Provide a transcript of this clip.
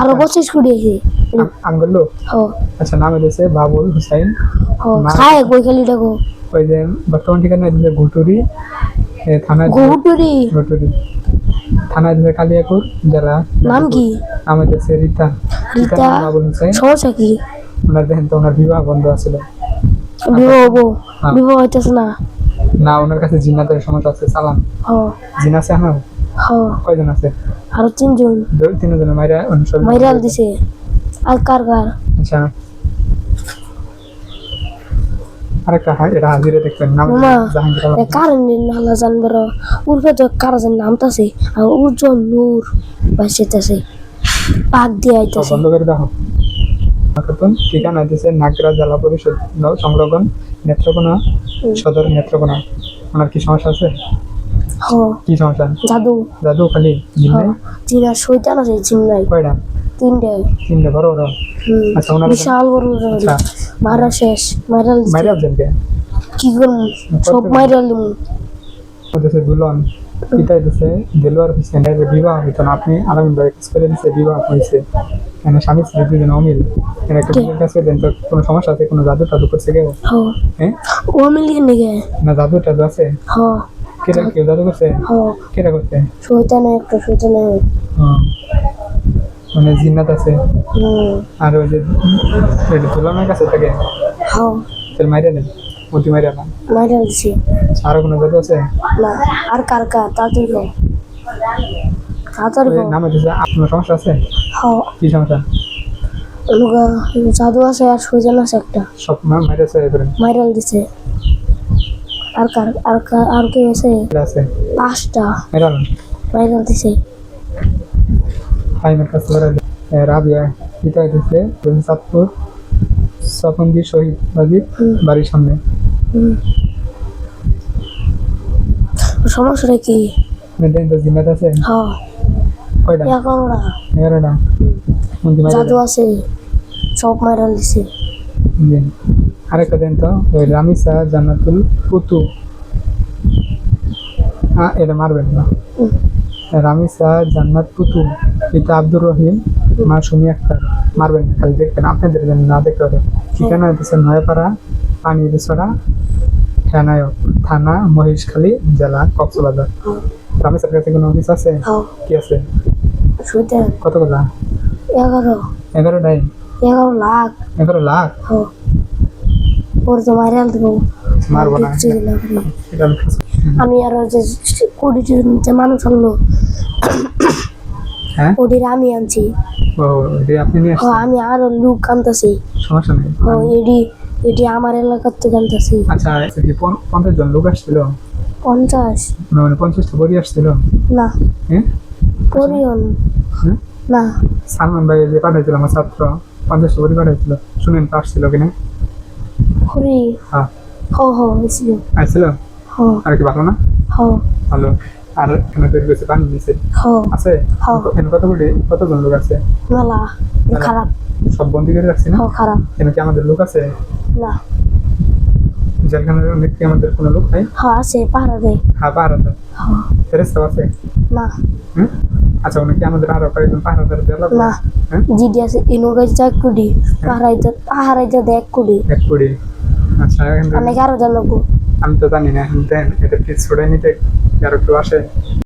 আরও পঁচিশ কোটি আছে আঙ্গুল আচ্ছা নামে বাবুল হুসাইন। হ খায় বই খালি দেখো। ওই যে বর্তমান ঠিকানা দিচ্ছে ঘুটুরি থানা গৌটুরি ঘুটুরি? থানা দিচ্ছে কালিয়াকুর জেলা নাম কি? নামে দিয়েছে রীতা। রীতা? রীতা বাবুল হুসাইন। সমস্যা কি ওনার দেখেন তো ওনার বিবাহ বন্ধ আছিল বিবাহ হব? হ্যাঁ। বিবাহ হইতেছে না? না ওনার কাছে জিনাতের সমস্যা আছে সালাম। জিন আছে কয়জন আছে? আরও তিনজন। দুই তিনজনের মাইরা দিছে। আর কার কার? আচ্ছা। আরেকটা হ্যাঁ এটা হাজিরে দেখবেন নাম জাহাঙ্গীর কারণ নালা জানবার উর্ফে তো কার নামতাছে আর উজ্জ্বল নূর বাসিতেছে। পাক দিয়ে সব আইতাছে। বন্ধ করে দেখো খাতুন ঠিকানা দিয়েছে নাগরা জেলা পরিষদ সংলগ্ন নেত্রকোনা সদর নেত্রকোনা। ওনার কি সমস্যা আছে? কি সমস্যা? জাদু দাদু খালি জিন নাই? চীনা শৈতান আছে চিন্নাই কয়টা? তিনটে তিনটে বড় বড় আচ্ছা, ওনার- বিশাল বড় বড়। আচ্ছা। মারা শেষ। মাইরাল দিছে। মাইরা আছেন কি? করুন সব মাইরাল দিমু। দেশে দুলন। পিতাই দিছে। দেলোয়ার হোসেনের বিবাহ হইতো না আপনি আলামিন ভাই কাজ করে দিছে বিবাহ হয়েছে মানে স্বামী স্ত্রী দুজন অমিল। এর একটা বিয়ের কাছে দেন তো কোনো সমস্যা আছে? কোনো জাদু টাদু করছে কেউ? হ্যাঁ? ও মিলি নিগে না জাদু টাদু আছে? হ। কেউ জাদু করছে? হ কেটা করছে? একটা মানে জিন্নাত আছে? আর ওই যে কাছে থাকে? হ তেল মাইরা মতি মাইরা না? মাইরাল দিছে। আর কোনো জাদু আছে? না। আর কার কার? তাড়াতাড়ি কর তাড়াতাড়ি নামে দিছে আপনার সমস্যা আছে? হ কি সমস্যা? জাদু আছে আর শৈতান আছে একটা। সব মা- মাইরাছে এবারে মাইরাল দিছে। আর কার আর আর কে আছে? আছে? পাঁচটা। মাইরা না মাইরাল দিছে ফাইমের কাছে ধরে রাবিয়া পিতা দিচ্ছে চাঁদপুর সফন্দি শহীদ বাজির বাড়ির সামনে। সমস্যাটা কি? মেয়েদের তো জিম্মাত আছে। হ কয়টা? না। এগারোটা। জাদু আছে। সব মাইরাল দিছে। আরেকটা দেন তো ওই রামিসা জান্নাতুল পুতু হ্যাঁ এটা মারবেন না। রামিসা জান্নাত পুতু পিতা আব্দুর রহিম মা সুমি আক্তার। মারবেন না খালি দেখবেন আপনাদের জন্য না দেখতে হবে ঠিকানা দিচ্ছে নয়াপাড়া পানি পানিরছড়া হেনায়ক থানা মহেশখালী জেলা কক্সবাজার। রামেশের কাছে কোনো অফিস আছে? কি আছে? শৈতান কতগুলা? এগারো। এগারোটাই এগারো লাখ। এগারো লাখ? পরে তো মাইরাল দেবো। মারবো না। এটা আমি আরও যে কোটি যে মানুষ আনলো। হ্যাঁ? ওটির আমি আনছি। এটা আমি আরও লোক আনতেছি। সমস্যা নেই। এডি এটি আমার এলাকার থেকে আনতেছি। আচ্ছা পঞ্চাশ জন লোক আসছিল? পঞ্চাশ। মানে পঞ্চাশটা বড়ি আসছিল? না। হ্যাঁ করিয়ন হ্যাঁ? না। সালমান ভাই যে পাঠাইছিল আমার ছাত্র পঞ্চাশটা বড়ি পাঠাইছিল। শুনেন তো আসছিল কিনা? করি হ্যাঁ হ হ হয়েছিল আসছিল হ। আর কি ভালো না? হ। ভালো। আর এখানে তৈরি করছে পানি নিচে? হ। আছে? হ্যাঁ। এখানে কত কোটি কতজন লোক আছে? মেলা। খারাপ সব বন্দি করে রাখছি না? হ খারাপ এখানে কি আমাদের লোক আছে? না। যেখানে কি আমাদের কোনো লোক নাই? হ আছে পাহারা দেয় হ্যাঁ পাহারাদার হ। ফেরেস্তাও আছে? না। হুম? আচ্ছা ওনাকে কি আমাদের আরও কয়েকজন পাহারাদার দেওয়া লাগবে? না। হ্যাঁ জিডি আছে ইনুগাই এক কোটি। পাহারাইতে পাহারাইতে দেয় এক কোটি। এক কোটি। আচ্ছা কারও জানব আমি তো জানি না এখন দেন এটা কি ছুড়ে নিতে কারও একটু আসে?